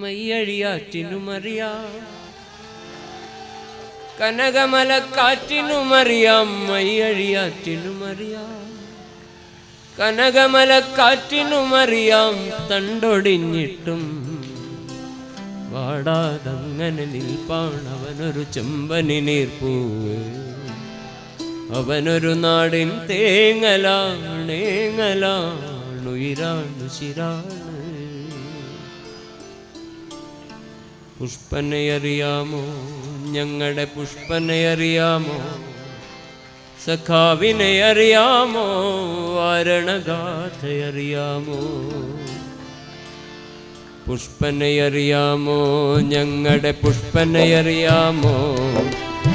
മയ്യഴിയാറ്റിനുമറിയാം കനകമലക്കാറ്റിനുമറിയാം മയ്യഴിയാറ്റിനുമറിയാം കനകമലക്കാറ്റിനുമറിയാം തണ്ടൊടിഞ്ഞിട്ടും വാടാതങ്ങനെ നിൽപ്പാണവനൊരു ചെമ്പനി നീർപ്പൂവ്. അവനൊരു നാടിൻ തേങ്ങലാണേങ്ങലാണുയിരാണു ശിരാണ് പുഷ്പനയറിയാമോ? ഞങ്ങളുടെ പുഷ്പനയറിയാമോ? സഖാവിനെ അറിയാമോ? വാരണഗാഥയറിയാമോ? പുഷ്പനയറിയാമോ? ഞങ്ങളുടെ പുഷ്പനയറിയാമോ?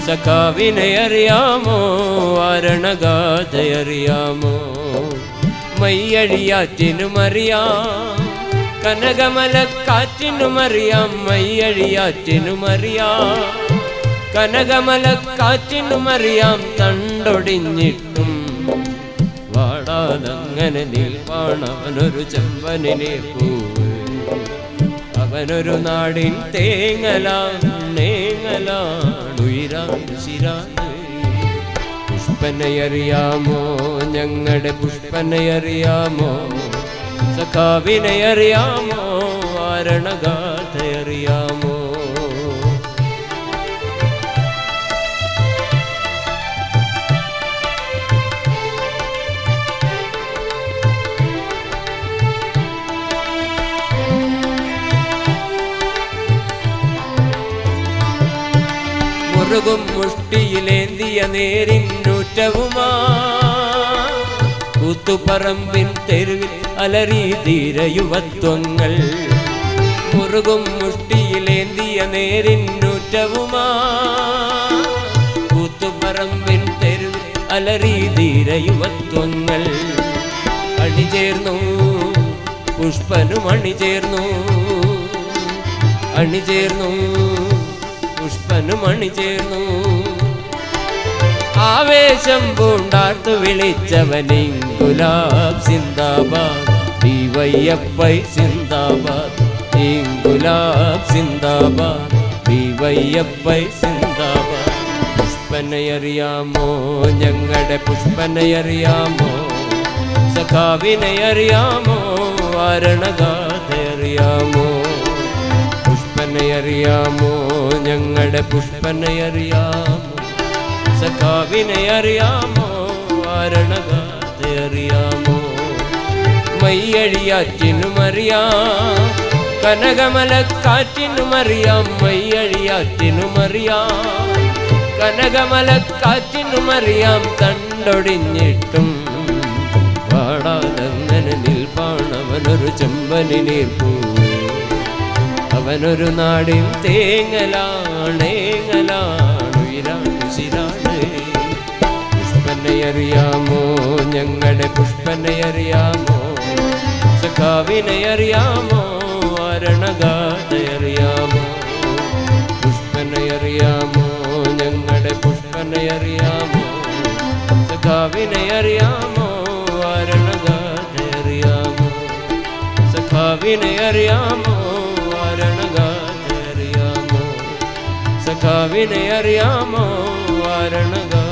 സഖാവിനെ അറിയാമോ? വാരണഗാഥയറിയാമോ? മയ്യഴിയാറ്റിനുമറിയാം. കനകമലക്കാറ്റിനുമറിയാം മയ്യഴിയാറ്റിനുമറിയാം. കനകമലക്കാറ്റിനുമറിയാം തണ്ടൊടിഞ്ഞിട്ടും. വാടാതങ്ങനെ നിൽപ്പാണവനൊരു ചെമ്പനിലെ പൂവ്. അവനൊരു നാടിൻ തേങ്ങലാം പുഷ്പനയറിയാമോ ഞങ്ങളുടെ പുഷ്പനയറിയാമോ? സഖാവിനയറിയാമോ വാരണഗാഥയറിയാമോ മുറുകും മുഷ്ടിയിലേന്തിയ നേരിൻ നൂറ്റവുമാ കൂത്തുപറമ്പിൻ തെരുവിൽ അലറി തീരയുവത്വങ്ങൾ. മുറുകും മുഷ്ടിയിലേന്തിയ നേരിന്നൂറ്റവുമാ കൂത്തുപറമ്പിൻ തെരു അലറി തീരയുവത്വങ്ങൾ. അണിചേർന്നു. പുഷ്പനും അണിചേർന്നു. അണിചേർന്നു. പുഷ്പനും അണിചേർന്നു. ആവേശം പൂണ്ടാർത്തു വിളിച്ചവനെ ഗുലാബ് സിന്ദാബാദ്. ഡിവൈഎഫ്ഐ സിന്ദാബാദ് ഗുലാബ് സിന്ദാബാദ് ഡിവൈഎഫ്ഐ സിന്ദാബാദ്. പുഷ്പനയറിയാമോ? ഞങ്ങളുടെ പുഷ്പനയറിയാമോ? സഖാവിനയറിയാമോ? വാരണഗാഥയറിയാമോ പുഷ്പനയറിയാമോ? ഞങ്ങളുടെ പുഷ്പനയറിയാമോ? സഖാവിനയറിയാമോ? വാരണഗാഥയറിയാമോ മയ്യഴിയാറ്റിനുമറിയാം കനകമലക്കാറ്റിനുമറിയാം മയ്യഴിയാറ്റിനുമറിയാം കനകമലക്കാറ്റിനുമറിയാം തണ്ടൊടിഞ്ഞിട്ടും പാടാതങ്ങനെ നിൽപ്പാണവനൊരു ചെമ്പനി നീർപ്പൂ അവനൊരു നാടിൻ തേങ്ങലാണേങ്ങലാണുയിരാണ് ശിരാണ് പുഷ്പനയറിയാമോ ഞങ്ങളുടെ പുഷ്പനയറിയാമോ സഖാവിനയറിയാമോ വാരണഗാഥയറിയാമോ പുഷ്പനയറിയാമോ? ഞങ്ങളുടെ പുഷ്പനയറിയാമോ? സഖാവിനയറിയാമോ? വാരണഗാഥയറിയാമോ സഖാവിനയറിയാമോ? വാരണഗാഥയറിയാമോ സഖാവിനയറിയാമോ? വാരണഗാ